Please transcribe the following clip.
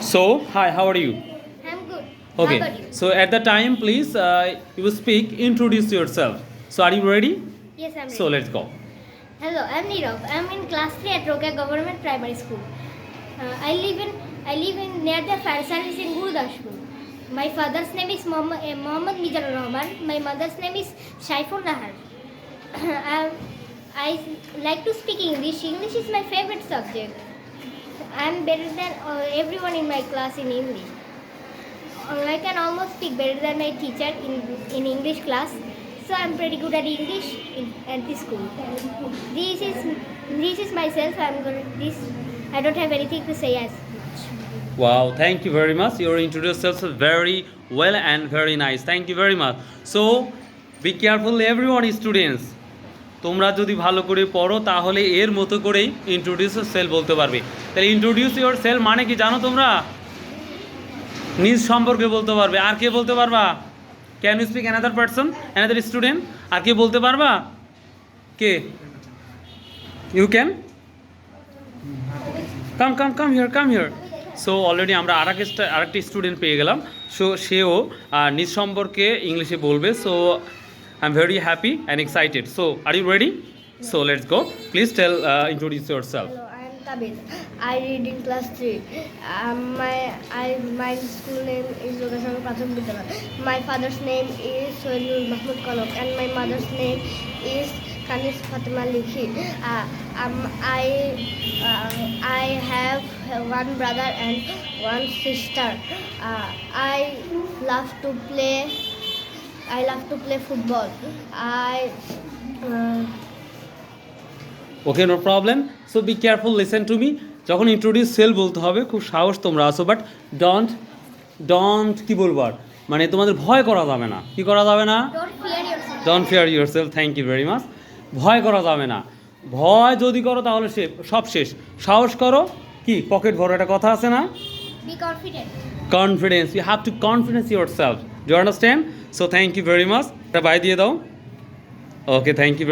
So, hi, how are you? I'm good. Okay. How about you? So, at the time, please, uh, you will speak, introduce yourself. So, are you ready? Yes, I'm ready. So, let's go. Hello, I'm Nirav. I'm in class 3 at Roka Government Primary School. Uh, I live in I live in near the fire service in Gurudashpur. My father's name is Mohammed, uh, Mohammed Mizanur Rahman. My mother's name is Shaiful Nahar. I, I like to speak English. English is my favorite subject. I'm better than uh, everyone in my class in English. Uh, I can almost speak better than my teacher in, in English class. So I'm pretty good at English in, at this school. This is this is myself. I'm going this. I don't have anything to say as much. Wow, thank you very much. You introduced yourself very well and very nice. Thank you very much. So, be careful everyone students. তোমরা যদি ভালো করে পড়ো, তাহলে এর মতো করেই introduce self বলতে পারবে। তাহলে ইন্ট্রোডিউস ইউর সেল মানে কি জানো তোমরা? নিজ সম্পর্কে বলতে পারবে। আর কে বলতে পারবা? Can you speak another person another student আর কে বলতে পারবা? কে? You can come come come here come here so already আমরা আর একটা আরেকটি স্টুডেন্ট পেয়ে গেলাম। সো সেও নিজ সম্পর্কে ইংলিশে বলবে। So I am very happy and excited so are you ready so let's go please tell introduce yourself Hello, I am Tabit. I read in class 3. Um, my I my school name is Lokashanga Pratham Vidyalaya. My father's name is Soilul Mahmud Kanok and my mother's name is Kanis Fatima Likhi. Uh, um, I uh, I have one brother and one sister. Uh, I love to play. I love to play football. I. Uh, okay no problem so be careful listen to me যখন introduce self বলতে হবে খুব সাহস তোমরা আসো but don't don't কি বলব আর? মানে তোমাদের ভয় করা যাবে না। কি করা যাবে না? Don't fear yourself. Don't fear yourself thank you very much ভয় করা যাবে না। ভয় যদি করো তাহলে সে সব শেষ। সাহস করো কি পকেট ভরো একটা কথা আছে না? Be confident. Confidence you have to confidence yourself do understand so thank you very much এটা বাই দিয়ে দাও। Okay thank you